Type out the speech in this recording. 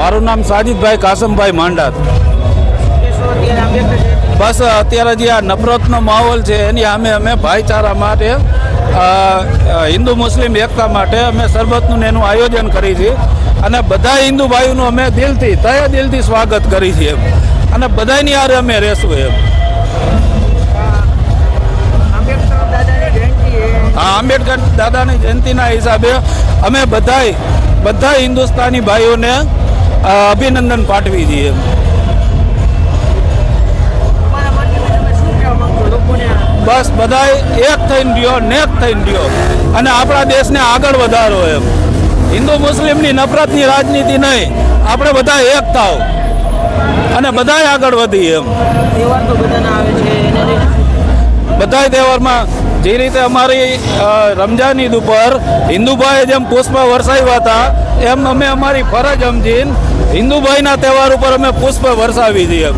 મારું નામ સાજિદભાઈ કાસમભાઈ છે બસ, અત્યારે જે આ નફરતનો માહોલ છે, એની અમે અમે ભાઈચારા માટે હિન્દુ મુસ્લિમ એકતા માટે અમે સરબતનું એનું આયોજન કરી છે. અને બધા હિન્દુ ભાઈઓનું અમે દિલથી તય દિલથી સ્વાગત કરી છે એમ. અને બધાની આરે અમે રહેશું એમ. હા, આંબેડકર દાદાની જયંતિના હિસાબે અમે બધાય બધા હિન્દુસ્તાની ભાઈઓને અભિનંદન પાઠવી છીએ બસ બધાય એક થઈને રહ્યો નેક થઈને રહ્યો. અને આપણા દેશને આગળ વધારો એમ. હિન્દુ મુસ્લિમની નફરતની રાજનીતિ નહીં. આપણે બધા એક થાવ. અને બધાય આગળ વધીએ એમ. બધાય તહેવારમાં જે રીતે અમારી રમઝાન ઈદ ઉપર હિન્દુભાઈએ જેમ પુષ્પ વરસાવ્યા હતા, એમ અમે અમારી ફરજ સમજીને હિન્દુભાઈના તહેવાર ઉપર અમે પુષ્પ વરસાવી દઈએ